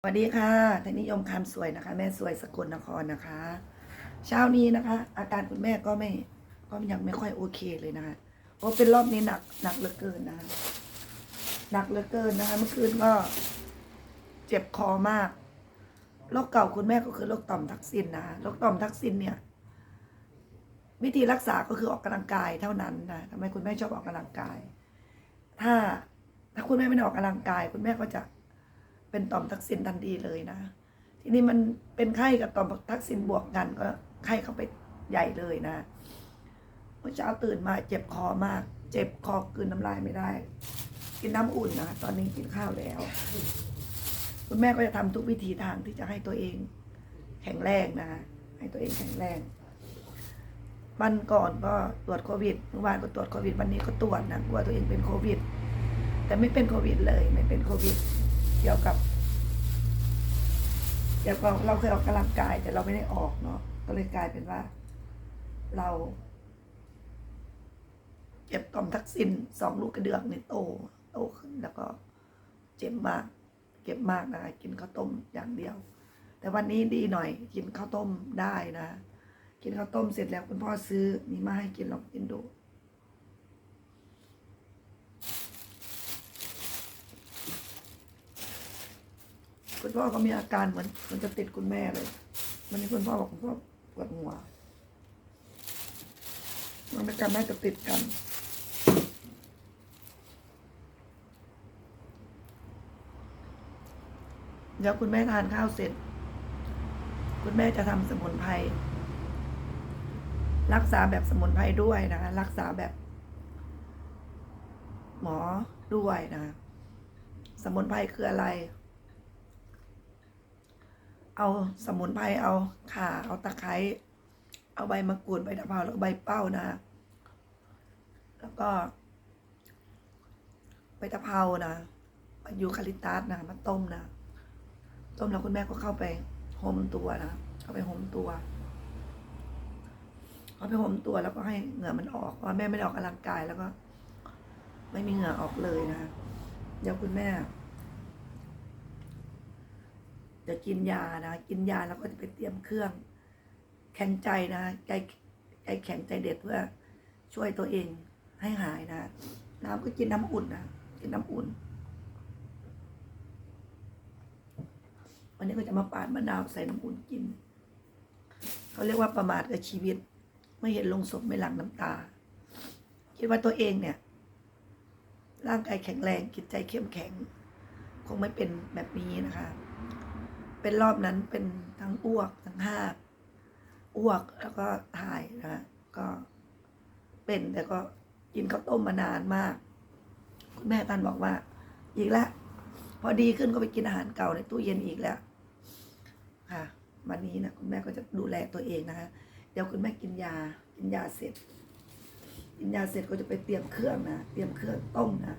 สวัสดีค่ะทนิยมคำสวยนะคะ แม่สวยสกลนครนะคะ เช้านี้นะคะ อาการคุณแม่ก็ไม่ก็ยังไม่ค่อยโอเคเลยนะคะเพราะเป็นรอบนี้หนักหนักเหลือเกินนะคะหนักเหลือเกินนะคะ เมื่อคืนก็เจ็บคอมากโรคเก่าคุณแม่ก็คือโรคต่อมทักซินนะคะโรคต่อมทักซินเนี่ย วิธีรักษาก็คือออกกำลังกายเท่านั้นนะทำไมคุณแม่ชอบออกกำลังกาย ถ้าถ้าคุณแม่ไม่ได้ออกกำลังกาย คุณแม่ก็จะ เป็นต่อมทักซินทันทีเลยนะ ทีนี้มันเป็นไข้กับต่อมทักซินบวกกันก็ไข้เข้าไปใหญ่เลยนะเมื่อเช้าตื่นมาเจ็บคอมาก เจ็บคอกืนน้ำลายไม่ได้ กินน้ำอุ่นนะตอนนี้กินข้าวแล้ว คุณแม่ก็จะทำทุกวิธีทางที่จะให้ตัวเอง แข็งแรงนะ ให้ตัวเองแข็งแรงวันก่อนก็ตรวจโควิดเมื่อวานก็ตรวจโควิด วันนี้ก็ตรวจนะกลัวตัวเองเป็นโควิด แต่ไม่เป็นโควิดเลย ไม่เป็นโควิด เกี่ยวกับเกี่ยวกับเราเคยออกกำลังกายแต่เราไม่ได้ออกเนาะก็เลยกลายเป็นว่า เราเจ็บต่อมทักซินสองลูกกระเดือกในโตโตขึ้นแล้วก็เจ็บมากเจ็บมากนะกินข้าวต้มอย่างเดียว แต่วันนี้ดีหน่อย กินข้าวต้มได้นะ กินข้าวต้มเสร็จแล้วคุณพ่อซื้อนี่มาให้กินลองกินดู คุณพ่อก็มีอาการเหมือนเหมันจะติดคุณแม่เลย วันนี้คุณพ่อบอกคุณพ่อปวดหัวมันเป็นการน่จะติดกันเดี๋ยวคุณแม่ทานข้าวเสร็จ คุณแม่จะทำสมุนไพรรักษาแบบสมุนไพรด้วยนะคะ รักษาแบบ หมอด้วยนะ สมุนไพรคืออะไร เอาสมุนไพรเอาข่าเอาตะไคร้เอาใบมะกรูดใบตะเภาแล้วใบเป้านะ แล้วก็ใบตะเภานะยูคาลิปตัสนะมาต้มนะต้มแล้วคุณแม่ก็เข้าไปห่มตัวนะเข้าไปห่มตัวเข้าไปห่มตัวแล้วก็ให้เหงื่อมันออกเพราะแม่ไม่ได้ออกกำลังกายแล้วก็ ไม่มีเหงื่อออกเลยนะเดี๋ยวคุณแม่ จะกินยานะ กินยาแล้วก็จะไปเตรียมเครื่อง แข็งใจนะใจใจแข็งใจเด็ดเพื่อช่วยตัวเองให้หายนะ น้ำก็กินน้ำอุ่นนะกินน้ำอุ่น วันนี้ก็จะมาปาดมะนาวใส่น้ำอุ่นกิน เขาเรียกว่าประมาทกับชีวิต ไม่เห็นลงศพไม่หลั่งน้ำตา คิดว่าตัวเองเนี่ย ร่างกายแข็งแรงจิตใจเข้มแข็ง คงไม่เป็นแบบนี้นะคะ เป็นรอบนั้นเป็นทั้งอ้วกทั้งห้าอ้วกแล้วก็ถ่ายนะก็เป็นแต่ก็กินข้าวต้มมานานมาก คุณแม่ตันบอกว่า อีกแล้วพอดีขึ้นก็ไปกินอาหารเก่าในตู้เย็นอีกแล้ว ค่ะ วันนี้นะคุณแม่ก็จะดูแลตัวเองนะคะ เดี๋ยวคุณแม่กินยา กินยาเสร็จ กินยาเสร็จก็จะไปเตรียมเครื่องนะ เตรียมเครื่องต้มนะ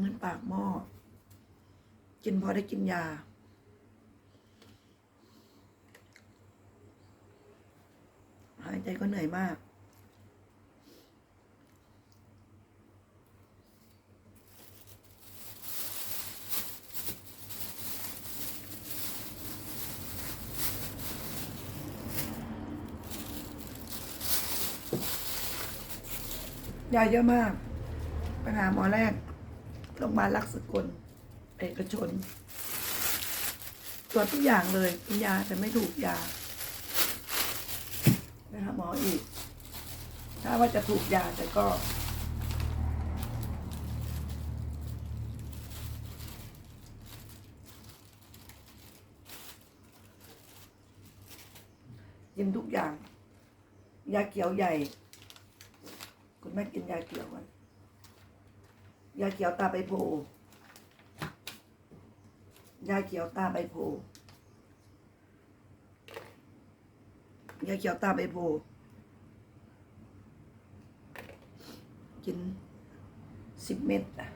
เงินปากหม้อกินพอได้กินยา หายใจก็เหนื่อยมากยาเยอะมากไปหาหมอแรก โรงพยาบาลรักษกลเอกชน ตรวจทุกอย่างเลยกินยาแต่ไม่ถูกยาไปหาหมออีก ถ้าว่าจะถูกยาแต่ก็ กินทุกอย่าง ยาเขียวใหญ่ คุณแม่กินยาเขียวมัน ยาเขียวตาใบโพยาเขียวตาใบโพยาเขียวตาใบโพกินสิบเม็ดอะ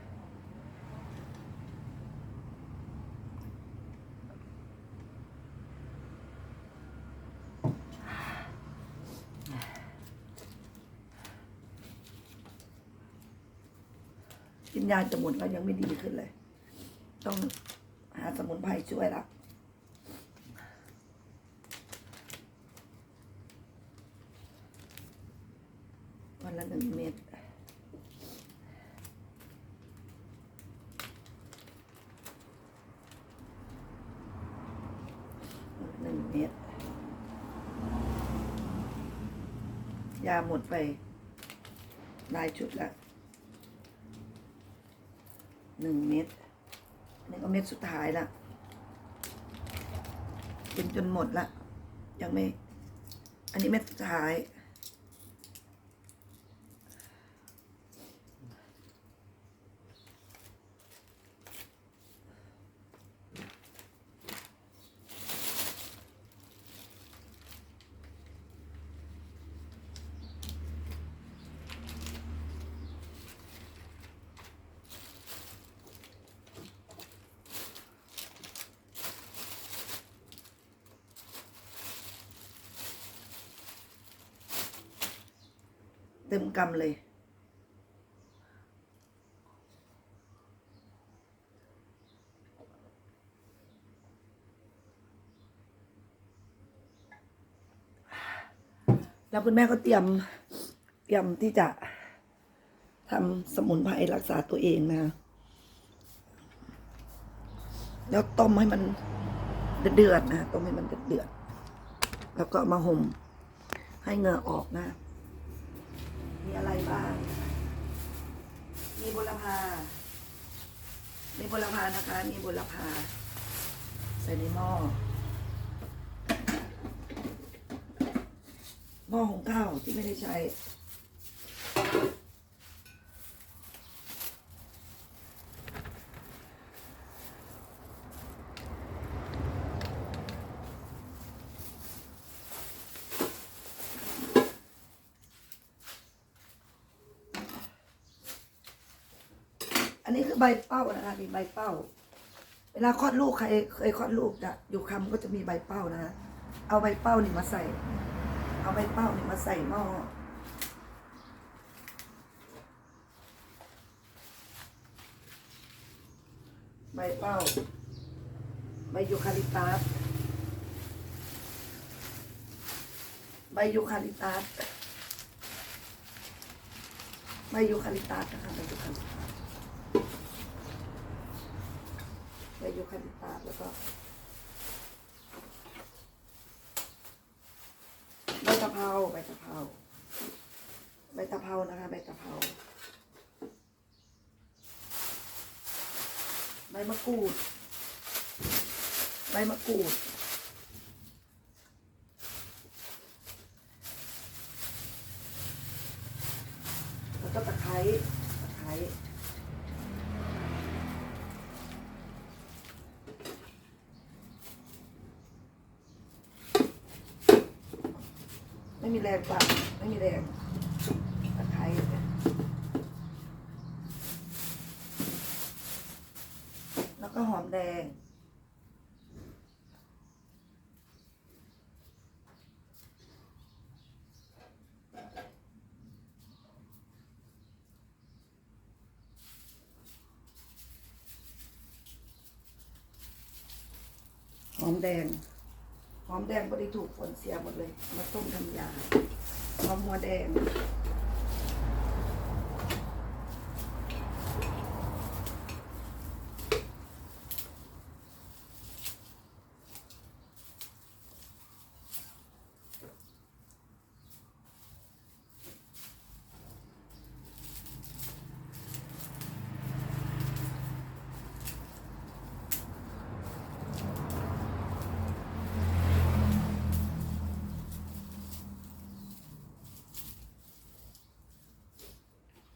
ินยาจะหมดก็ยังไม่ดีขึ้นเลย ต้องหาสมุนไพรช่วยละวันละหนึ่งเม็ดหนึ่งเม็ดยาหมดไปหลายชุดละ หนึ่งเม็ดนนี่ก็เม็ดสุดท้ายละกินจนหมดละยังไม่ อันนี้เม็ดสุดท้าย เต็มกำเลย แล้วคุณแม่ก็เตรียม เตรียมที่จะทำสมุนไพรรักษาตัวเองนะ แล้วต้มให้มันเดือดนะ ต้มให้มันเดือด แล้วก็มาห่มให้เหงื่อออกนะ มีอะไรบ้าง มีบุรพามีบุรพานะคะ มีบุรพาใส่ในหม้อ หม้อของข้าวที่ไม่ได้ใช้ นี้คือใบเป้านะคะมีใบเป้า เวลาคลอดลูกใครเคยคลอดลูกจะอยู่คำก็จะมีใบเป้านะฮะเอาใบเป้านี่มาใส่ เอาใบเป้านี่มาใส่หม้อใบเป้า ใบยูคาลิปตัส ใบยูคาลิปตัส ใบยูคาลิปตัสนะคะใบยูคาลิปตัส ใบยูคาลิปตัสแล้วก็ใบตะเภาใบตะเภาใบตะเภานะคะใบตะเภาใบมะกรูดใบมะกรูด แล้วก็ตะไคร้ตะไคร้ ไม่มีแรงปัดไม่มีแรงตะไคร้แล้วก็หอมแดงหอมแดง อมแดงพอดีถูกฝนเสียหมดเลย มาต้มทำยาหอมหัวแดง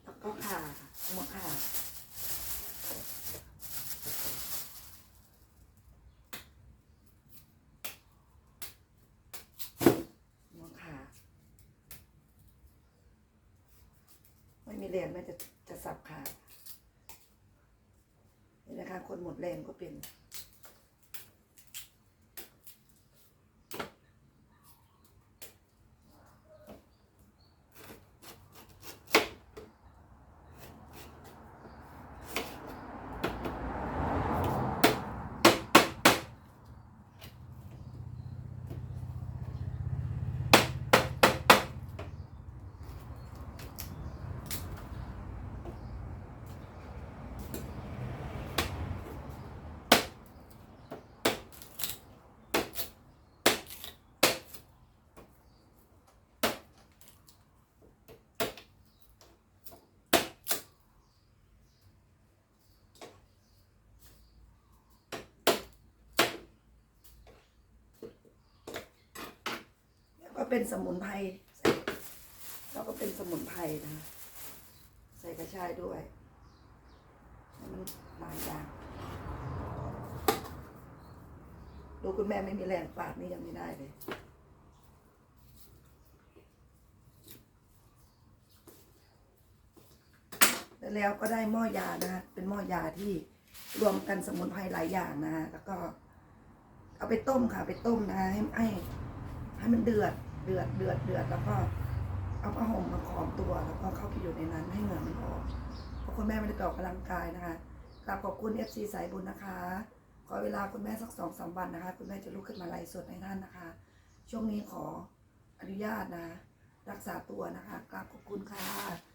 แล้วก็ข่าหัวข่าหัวข่า ไม่มีแรงแม่จะจะสับขานี่นะคะ คนหมดแรงก็เป็น เป็นสมุนไพรแล้วก็เป็นสมุนไพรนะ ใส่กระชายด้วยให้มันหลายอย่างดูคุณแม่ไม่มีแรงปาดนี่ยังไม่ได้เลยแล้วก็ได้หม้อยานะ เป็นหม้อยาที่รวมกันสมุนไพรหลายอย่างนะฮะแล้วก็ เอาไปต้มค่ะ ไปต้มนะให้ให้ให้มันเดือด เดือดเดือดเดือดแล้วก็เอาผ้าห่มมาขอมตัว แล้วก็เข้าไปอยู่ในนั้นให้เหงื่อมันออกเพราะคุณแม่ไม่ได้ออกกำลังกายนะคะกราบขอบคุณเอฟซีสายบุญนะคะ ขอเวลาคุณแม่สักสองสามวันนะคะ คุณแม่จะลุกขึ้นมาไลฟ์สดให้ท่านนะคะ ช่วงนี้ขออนุญาตนะ รักษาตัวนะคะกราบขอบคุณค่ะ